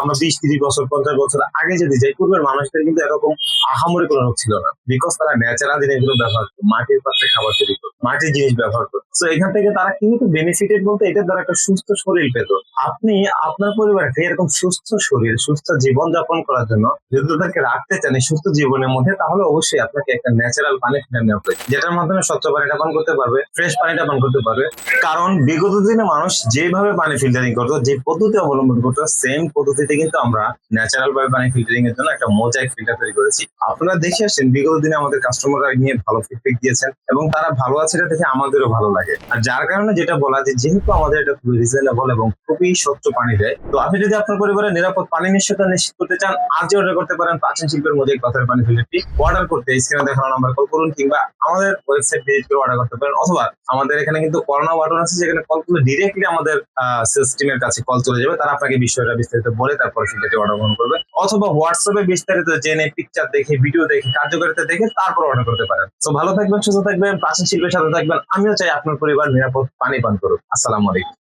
আমরা বিশ তিরিশ বছর, পঞ্চাশ বছর আগে যদি যাই, পূর্বের মানুষদের কিন্তু এরকম আহামরি কোনো রোগ ছিল না। বিকজ তারা ন্যাচারাল জিনিসগুলো ব্যবহার করতো। মাটির পাত্রে খাবার তৈরি করতো, মাটির জিনিস ব্যবহার করতো। তো এখান থেকে তারা কিন্তু বেনিফিটেড বলতে এটার দ্বারা একটা সুস্থ শরীর পেত। আপনি আপনার পরিবারকে এরকম সুস্থ শরীর, সুস্থ জীবন যাপন করার জন্য যদি তাদেরকে রাখতে চান সুস্থ জীবনের মধ্যে, তাহলে অবশ্যই আপনাকে একটা ন্যাচারাল পানি ফিল্টার নেওয়া প্রয়োজন যেটার মাধ্যমে স্বচ্ছ পানিটা পান করতে পারবে ফ্রেশ পানিটা পান করতে পারবে। কারণ বিগত দিনে মানুষ যেভাবে পানি ফিল্টারিং করতো, যে পদ্ধতি অবলম্বন করতো সেম পদ্ধতিতে কিন্তু আমরা ন্যাচারাল ভাবে পানি ফিল্টারিং এর জন্য একটা মোজাইক ফিল্টার তৈরি করেছি। আপনারা দেখে আসছেন বিগত দিনে আমাদের কাস্টমাররা নিয়ে ভালো ফিডব্যাক দিয়েছেন, এবং তারা ভালো আছে এটা দেখে আমাদেরও ভালো লাগে। আর যার কারণে যেটা বলা যে যেহেতু আমাদের এটা খুবই রিজনেবল এবং খুবই স্বচ্ছ পানি দেয়। তো আপনি যদি আপনার পরিবারের নিরাপদ পানি নিশ্চয়তা নিশ্চিত করতে চান, আজই অর্ডার করতে পারেন প্রাচীন শিল্পের মোজাইক পাথরের পানি ফিল্টারটি অর্ডার করতে স্ক্রিনে দেখানো নাম্বার কল করুন কিংবা আমাদের ওয়েবসাইট ভিজিট করে অর্ডার করতে পারেন। অথবা আমাদের এখানে কিন্তু করোনা বাটন আছে, যেখানে কল করলে ডিরেক্টলি আমাদের সিস্টেমের কাছে কল চলে যাবে। তারা আপনাকে বিষয়টা বিস্তারিত বলে তারপর সেটাকে অর্ডার গ্রহণ করবে। অথবা হোয়াটসঅ্যাপে বিস্তারিত জেনে পিকচার দেখে ভিডিও দেখে, কার্যকারিতা দেখে তারপর অর্ডার করতে পারেন। তো ভালো থাকবেন, সুস্থ থাকবেন, প্রাচীন শিল্পের সাথে থাকবেন। আমিও চাই আপনার পরিবার নিরাপদ পানি পান করুক। আসসালামু আলাইকুম।